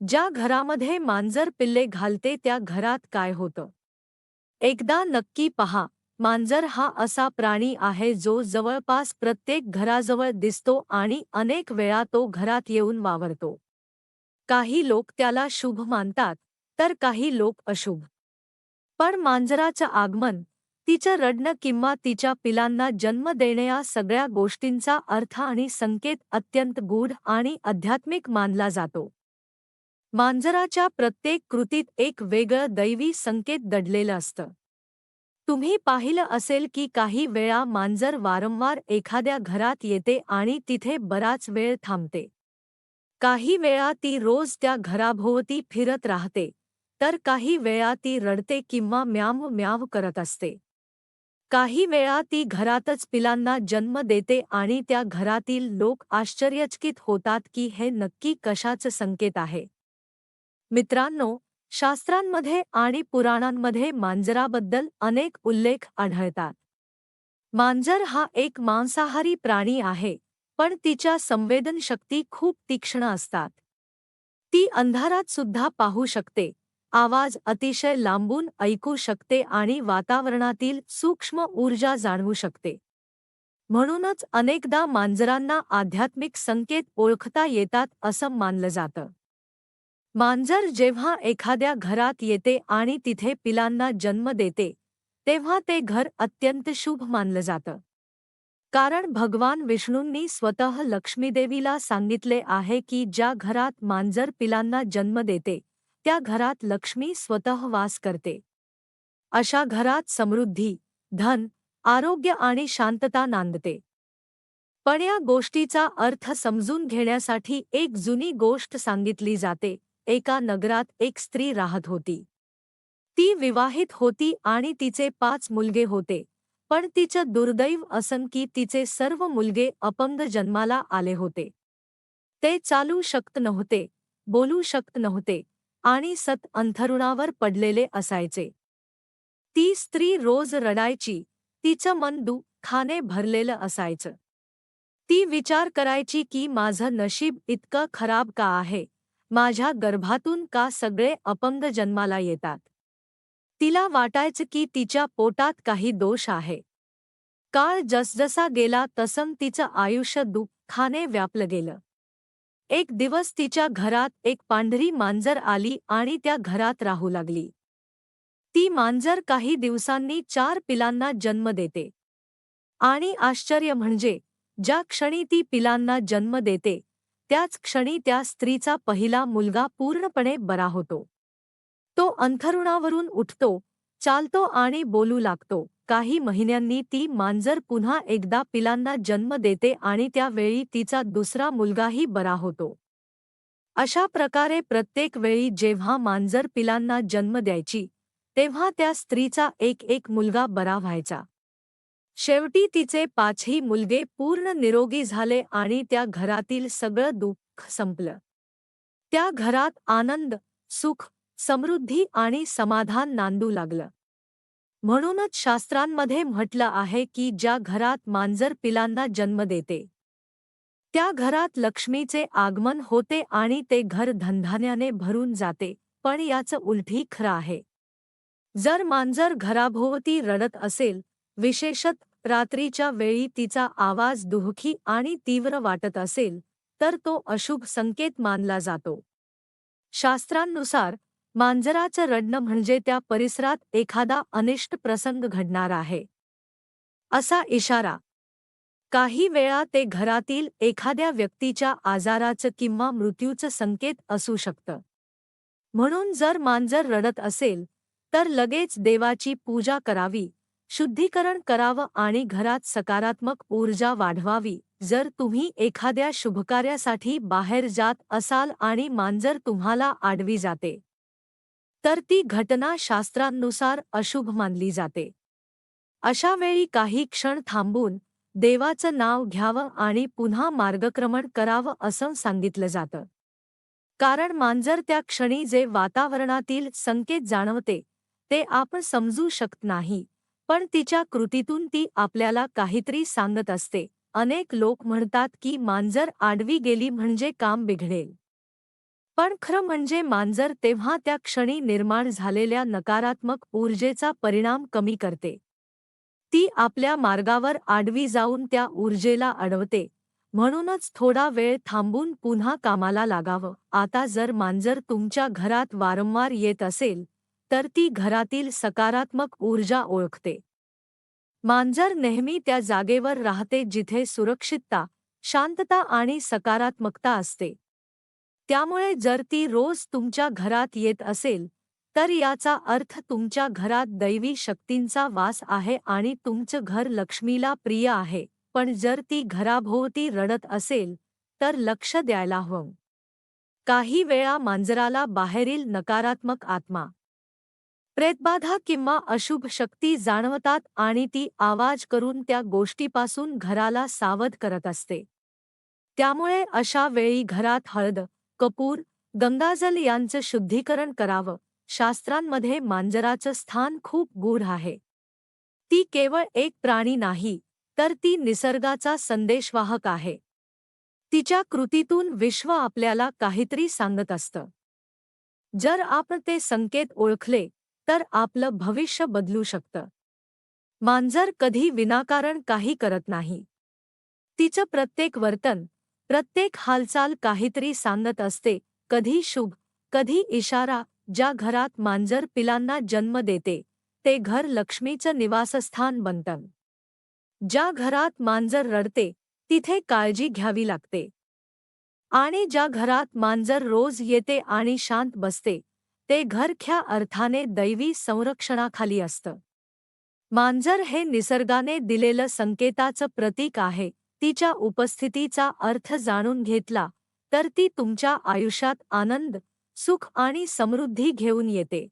ज्या घरामध्ये मांजर पिल्ले घालते त्या घरात काय होतं? एकदा नक्की पहा मांजर हा असा प्राणी आहे जो जवळपास प्रत्येक घराजवळ दिसतो आणि अनेक वेळा तो घरात येऊन वावरतो. काही लोक त्याला शुभ मानतात तर काही लोक अशुभ. पण मांजराचं आगमन तिचं रडणं किंवा तिच्या पिलांना जन्म देणे या सगळ्या गोष्टींचा अर्थ आणि संकेत अत्यंत गूढ आणि आध्यात्मिक मानला जातो. मांजराच्या प्रत्येक कृतीत एक वेगळं दैवी संकेत दडलेलं असतं. तुम्ही पाहिलं असेल की काही वेळा मांजर वारंवार एखाद्या घरात येते आणि तिथे बराच वेळ थांबते. काही वेळा ती रोज त्या घराभोवती फिरत राहते तर काही वेळा ती रडते किंवा म्याव म्याव करत असते. काही वेळा ती घरातच पिलांना जन्म देते आणि त्या घरातील लोक आश्चर्यचकित होतात की हे नक्की कशाचं संकेत आहे. मित्रांनो शास्त्रांमध्ये आणि पुराणांमध्ये मांजराबद्दल अनेक उल्लेख आढळतात. मांजर हा एक मांसाहारी प्राणी आहे पण तिच्या संवेदनशक्ती खूप तीक्ष्ण असतात. ती अंधारात सुद्धा पाहू शकते आवाज अतिशय लांबून ऐकू शकते आणि वातावरणातील सूक्ष्म ऊर्जा जाणवू शकते. म्हणूनच अनेकदा मांजरांना आध्यात्मिक संकेत ओळखता येतात असं मानलं जातं. मांजर जेव्हा एखाद्या घरात येते आणि तिथे पिलांना जन्म देते तेव्हा ते घर अत्यंत शुभ मानलं जातं. कारण भगवान विष्णूंनी स्वतः लक्ष्मीदेवीला सांगितले आहे की ज्या घरात मांजर पिलांना जन्म देते त्या घरात लक्ष्मी स्वतः वास करते. अशा घरात समृद्धी धन आरोग्य आणि शांतता नांदते. पण या गोष्टीचा अर्थ समजून घेण्यासाठी एक जुनी गोष्ट सांगितली जाते एका नगरात एक स्त्री राहत होती. ती विवाहित होती आणि तिचे पाच मुलगे होते पण तिचं दुर्दैव असन की तिचे सर्व मुलगे अपंग जन्माला आले होते. ते चालू शकत नव्हते बोलू शकत नव्हते आणि सत अंथरुणावर पडलेले असायचे. ती स्त्री रोज रडायची तिचं मन दुःखाने भरलेलं असायचं. ती विचार करायची की माझं नशीब इतकं खराब का आहे? माझ्या गर्भातून का सगळे अपंग जन्माला येतात? तिला वाटायचं की तिच्या पोटात काही दोष आहे. काळ जसजसा गेला तसं तिचं आयुष्य दुःखाने व्यापलं गेलं. एक दिवस तिच्या घरात एक पांढरी मांजर आली आणि त्या घरात राहू लागली. ती मांजर काही दिवसांनी चार पिलांना जन्म देते. आणि आश्चर्य म्हणजे ज्या क्षणी ती पिलांना जन्म देते त्याच क्षणी त्या स्त्रीचा पहिला मुलगा पूर्णपणे बरा होतो. तो अंथरुणावरून उठतो चालतो आणि बोलू लागतो. काही महिन्यांनी ती मांजर पुन्हा एकदा पिलांना जन्म देते आणि त्यावेळी तिचा दुसरा मुलगाही बरा होतो. अशा प्रकारे प्रत्येक वेळी जेव्हा मांजर पिलांना जन्म द्यायची तेव्हा त्या स्त्रीचा एक एक मुलगा बरा व्हायचा. शेवटी तिचे पाचही मुलगे पूर्ण निरोगी झाले आणि त्या घरातील सगळं दुःख संपलं. त्या घरात आनंद सुख समृद्धी आणि समाधान नांदू लागलं. म्हणूनच शास्त्रांमध्ये म्हटलं आहे की ज्या घरात मांजर पिलांना जन्म देते त्या घरात लक्ष्मीचे आगमन होते आणि ते घर धनधान्याने भरून जाते पण याचं उलटी खरं आहे. जर मांजर घराभोवती रडत असेल विशेषत रात्रीच्या वेळी तिचा आवाज दुःखी आणि तीव्र वाटत असेल तर तो अशुभ संकेत मानला जातो. शास्त्रांनुसार मांजराचं रडणं म्हणजे त्या परिसरात एखादा अनिष्ट प्रसंग घडणार आहे. असा इशारा. काही वेळा ते घरातील एखाद्या व्यक्तीच्या आजाराचं किंवा मृत्यूचं संकेत असू शकतं. म्हणून जर मांजर रडत असेल तर लगेच देवाची पूजा करावी शुद्धीकरण करावं आणि घरात सकारात्मक ऊर्जा वाढवावी. जर तुम्ही एखाद्या शुभकार्यासाठी बाहेर जात असाल आणि मांजर तुम्हाला आडवी जाते तर ती घटना शास्त्रांनुसार अशुभ मानली जाते. अशा वेळी काही क्षण थांबून देवाचं नाव घ्यावं आणि पुन्हा मार्गक्रमण करावं असं सांगितलं जातं. कारण मांजर त्या क्षणी जे वातावरणातील संकेत जाणवते ते आपण समजू शकत नाही. पण तिच्या कृतीतून ती आपल्याला काहीतरी सांगत असते. अनेक लोक म्हणतात की मांजर आडवी गेली म्हणजे काम बिघडेल. पण खरं म्हणजे मांजर तेव्हा त्या क्षणी निर्माण झालेल्या नकारात्मक ऊर्जेचा परिणाम कमी करते. ती आपल्या मार्गावर आडवी जाऊन त्या ऊर्जेला अडवते. म्हणूनच थोडा वेळ थांबून पुन्हा कामाला लागावं. आता जर मांजर तुमच्या घरात वारंवार येत असेल तर ती घरातील सकारात्मक ऊर्जा ओळखते. मांजर नेहमी त्या जागेवर राहते जिथे सुरक्षितता शांतता आणि सकारात्मकता असते. त्यामुळे जर ती रोज तुमच्या घरात येत असेल तर याचा अर्थ तुमच्या घरात दैवी शक्तींचा वास आहे आणि तुमचं घर लक्ष्मीला प्रिय आहे पण जर ती घराभोवती रडत असेल तर लक्ष द्यायला हवं. काही वेळा मांजराला बाहेरील नकारात्मक आत्मा प्रेतबाधा किंवा अशुभ शक्ती जाणवतात आणि ती आवाज करून त्या गोष्टीपासून घराला सावध करत असते. त्यामुळे अशा वेळी घरात हळद कपूर गंगाजल यांचं शुद्धीकरण करावं शास्त्रांमध्ये मांजराचं स्थान खूप गूढ आहे. ती केवळ एक प्राणी नाही तर ती निसर्गाचा संदेशवाहक आहे. तिच्या कृतीतून विश्व आपल्याला काहीतरी सांगत असतं. जर आपण ते संकेत ओळखले तर आपलं भविष्य बदलू शकतं. मांजर कधी विनाकारण काही करत नाही. तिचं प्रत्येक वर्तन प्रत्येक हालचाल काहीतरी सांगत असते कधी शुभ कधी इशारा ज्या घरात मांजर पिलांना जन्म देते ते घर लक्ष्मीचं निवासस्थान बनतं. ज्या घरात मांजर रडते तिथे काळजी घ्यावी लागते. आणि ज्या घरात मांजर रोज येते आणि शांत बसते ते घर ख्या अर्थाने दैवी संरक्षणाखाली असतं. मांजर हे निसर्गाने दिलेलं संकेताचं प्रतीक आहे तिच्या उपस्थितीचा अर्थ जाणून घेतला तर ती तुमच्या आयुष्यात आनंद सुख आणि समृद्धी घेऊन येते.